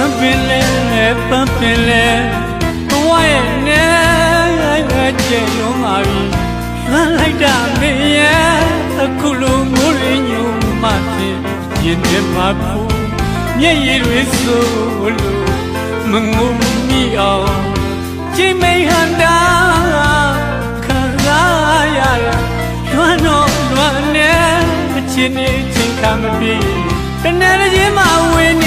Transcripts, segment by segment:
င်လဲပန်းပင်လဲဘဝရဲ့နဲ့ကျဲလုံးပါပြီလှမ်းလိုက်တာမင်းရဲ့အခုလိုမိုးရင်းညူမှဖြစ်ရင်ထဲမှာဖူးမျက်ရည်တွေဆိုလို့မငုံမိအောင်ချိန်မိန်ဟန်တာခံစားရတာလွမ်းတော့လွမ်းနေအချင်းနေချင်းခံမပြီးတနေ့တစ်ချိန်မှဝင်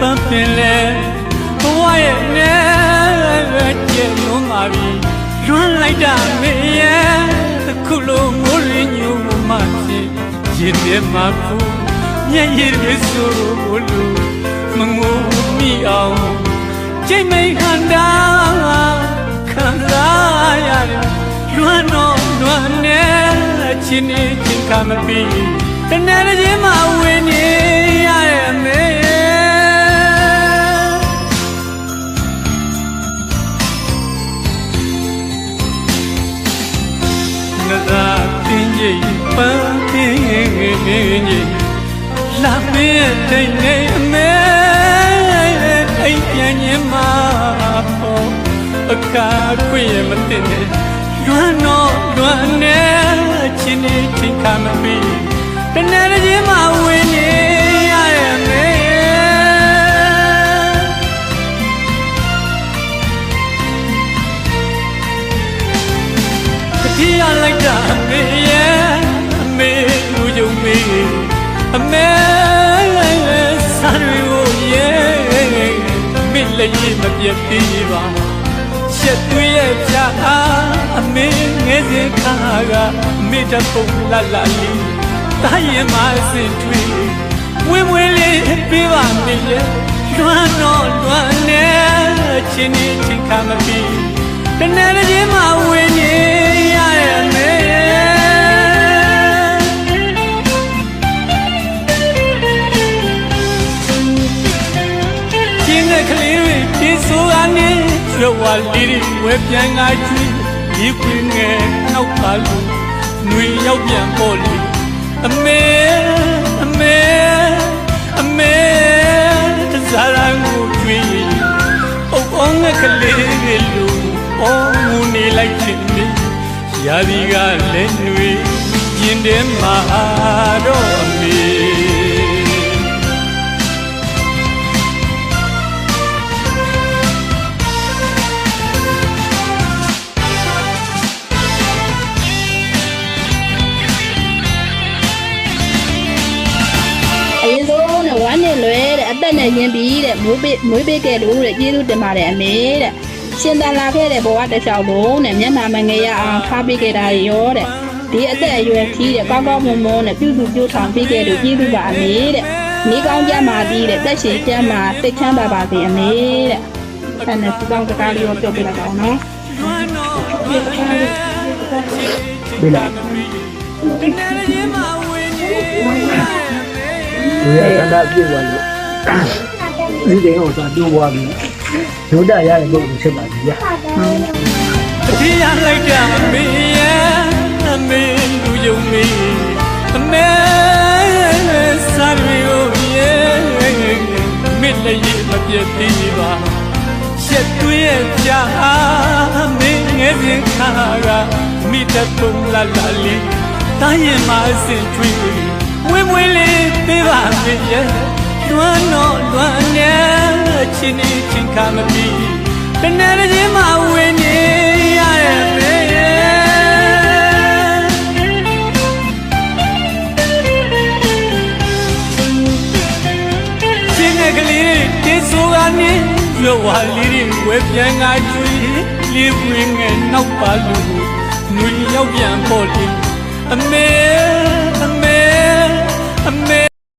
ပန်းပင်လဲဘဝရဲ့နဲ့ကျဲလုံးပါပြီလွန်လိုက်တာမင်းရဲ့အခုလိုမိုးရင်းညူမှဖြစ်ရင်ထဲမှာဖူးမျက်ရည်တွေဆိုလို့မငိုမိအောင်ချိန်မိန်ဟန်တာခံစားရတယ်လွမ်းတော့လွမ်းနေချင်းနေချင်းကမပြီးတနေ့တစ်ချိန်မှဝင်နေ ပန်းတင်းကြီးလာမင်းတိတ်နေအမဲအိမ်ပြန်ရင်မှာပေါ့အခါခွေမတင်နဲ့လွမ်းတော့လွမ်းနေချင်းနေချင်းခါမပြီးတနေ့တစ်ချိန်မှဝင်နေရရဲ့မေတတိယလိုက်တာအမေ အမေစားတွေကိုရဲ့မေလည်းရမပြတ်သေးပါချက်သွေးရဲ့ပြာအမေငယ်စဉ်ခါကအမေတပုံလာလာလေးတာရင်မအစင်ထွေးဝင်းဝင်းလေးပေးပါမေရဲ့လွမ်းတော့လွမ်းနေချင်းနေချင်းခါမပြီးတနေ့ တဲ့ကလေးတွေဒီဆိုကနေကျွဝါလေးတွေဝဲပြန်ငါချွေးဒီခွေငယ်နောက်ပါလို့ຫນွေရောက်ပြန်ပေါ်လေအမေအမေအမေတစားရန်ကိုကျွေး အုပ်အောင်ငကလေးကလူအော်ငူနေလိုက်ခြင်းမီရာဒီကလည်းຫນွေရင်ထဲမှာတော့အမေ က်နဲ့ရင်းပြီးတဲ့မွေးပေးမွေးပေးခဲ့လို့တဲ့ကျေးဇူးတင်ပါတယ်အမေတဲ့ရှင်တန်လာခဲ့တဲ့ဘဝတစ်လျှောက်လုံးတဲ့မျက်နှာမငယ်ရအောင်ထားပေးခဲ့တာရောတဲ့ဒီအသက်အရွယ်ကြီးတဲ့ကောင်းကောင်းမွန်မွန်နဲ့ပြုစုပြုထောင်ပေးခဲ့လို့ကျေးဇူးပါအမေတဲ့နေကောင်းကြမှာပြီးတဲ့တက်ရှိကျမ်းမှာသိချမ်းပါပါစေအမေတဲ့အဲ့နဲ့စကောင်းစကားလေးရောပြောပြလိုက်အောင်နော်ပေးလိုက်ဒီရကတာပြည့်သွားလို့ ဒီတဲ့ဟိုသာတိုးသွားပြီဒုဒရတဲ့ပုံကိုချက်ပါပြီဗျာဒီရလိုက်တာအမေရဲ့အမေလူယုံမေအမေစားရီကိုရဲ့မေလည်းရမပြတ်သေးပါချက်တွေးရဲ့ကြာအမေငယ်စဉ်ခါကမိတပုံလာလာလေးတာရင်မအစင်ထွေးဝင်းဝင်းလေးပေးပါမေရဲ့ လွမ်းတော့လွမ်းနေချင်းနေချင်းခါမပြီးတနေ့တစ်ချိန်မှာဝင်နေရရဲ့ပဲချင်းငယ်ကလေးတေးဆိုးကနေရွယ်ဝါလေးတွေဝဲပြန်ငါကျွေးလေးဝင်ငယ်နောက်ပါလို့ຫນွေရောက်ပြန်ပေါ်လေအမေအမေအမေ